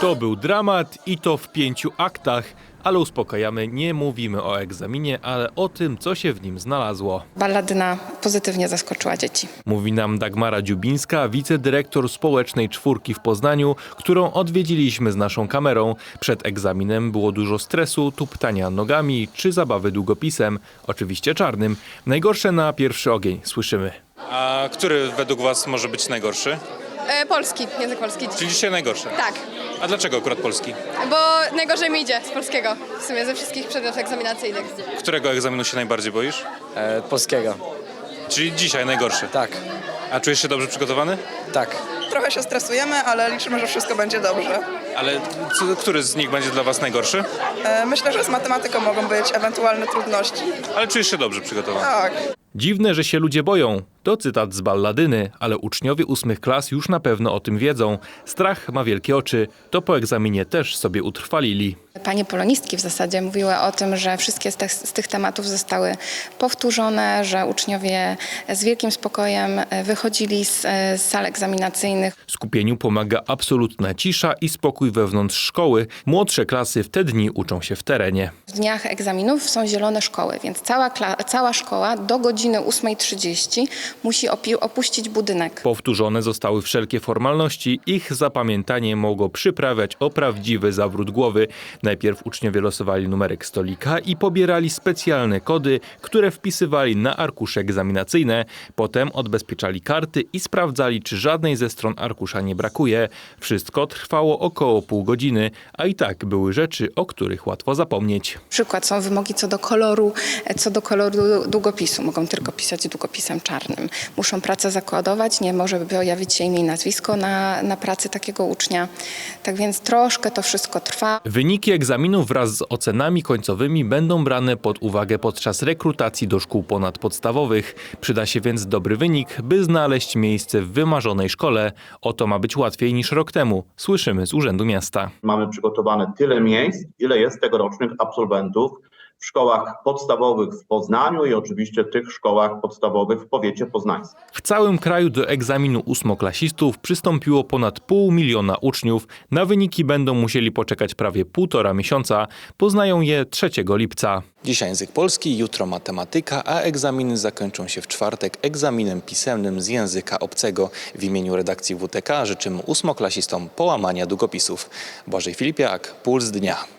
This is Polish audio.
To był dramat i to w pięciu aktach, ale uspokajamy, nie mówimy o egzaminie, ale o tym, co się w nim znalazło. Balladyna pozytywnie zaskoczyła dzieci. Mówi nam Dagmara Dziubińska, wicedyrektor Społecznej Czwórki w Poznaniu, którą odwiedziliśmy z naszą kamerą. Przed egzaminem było dużo stresu, tuptania nogami czy zabawy długopisem, oczywiście czarnym. Najgorsze na pierwszy ogień, słyszymy. A który według Was może być najgorszy? E, polski, język polski. Czyli dzisiaj najgorszy. Tak, A dlaczego akurat polski? bo najgorzej mi idzie z polskiego, w sumie ze wszystkich przedmiotów egzaminacyjnych. Którego egzaminu się najbardziej boisz? E, polskiego. Czyli dzisiaj najgorszy. Tak, A czujesz się dobrze przygotowany? tak. Trochę się stresujemy, ale liczymy, że wszystko będzie dobrze. Ale co, który z nich będzie dla Was najgorszy? E, Myślę, że z matematyką mogą być ewentualne trudności. Ale czujesz się dobrze przygotowany. Tak. Dziwne, że się ludzie boją. To cytat z balladyny, ale uczniowie ósmych klas już na pewno o tym wiedzą. Strach ma wielkie oczy. To po egzaminie też sobie utrwalili. Panie polonistki w zasadzie mówiły o tym, że wszystkie z tych, z tych tematów zostały powtórzone, że uczniowie z wielkim spokojem e, wychodzili z, e, z sal egzaminacyjnych. Skupieniu pomaga absolutna cisza i spokój wewnątrz szkoły. Młodsze klasy w te dni uczą się w terenie. W dniach egzaminów są zielone szkoły, więc cała, cała szkoła do godziny 8.30 musi opuścić budynek. Powtórzone zostały wszelkie formalności. Ich zapamiętanie mogło przyprawiać o prawdziwy zawrót głowy. Najpierw uczniowie losowali numerek stolika i pobierali specjalne kody, które wpisywali na arkusze egzaminacyjne. Potem odbezpieczali karty i sprawdzali, czy żadnej ze stron arkusza nie brakuje. Wszystko trwało około pół godziny, a i tak były rzeczy, o których łatwo zapomnieć. Przykład są wymogi co do koloru, e, co do koloru długopisu. Mogą tylko pisać długopisem czarnym. Muszą pracę zakładować, nie może pojawić się imię i nazwisko na, na pracy takiego ucznia. Tak więc troszkę to wszystko trwa. Wyniki egzaminu wraz z ocenami końcowymi będą brane pod uwagę podczas rekrutacji do szkół ponadpodstawowych. Przyda się więc dobry wynik, by znaleźć miejsce w wymarzonej szkole. O to ma być łatwiej niż rok temu. Słyszymy z Urzędu Miasta. mamy przygotowane tyle miejsc, ile jest tegorocznych absolwentów w szkołach podstawowych w Poznaniu i oczywiście tych szkołach podstawowych w powiecie poznańskim. W całym kraju do egzaminu ósmoklasistów przystąpiło ponad pół miliona uczniów. Na wyniki będą musieli poczekać prawie półtora miesiąca. Poznają je 3 lipca. Dzisiaj język polski, jutro matematyka, a egzaminy zakończą się w czwartek egzaminem pisemnym z języka obcego. W imieniu redakcji WTK życzymy ósmoklasistom połamania długopisów. Błażej Filipiak, Puls Dnia.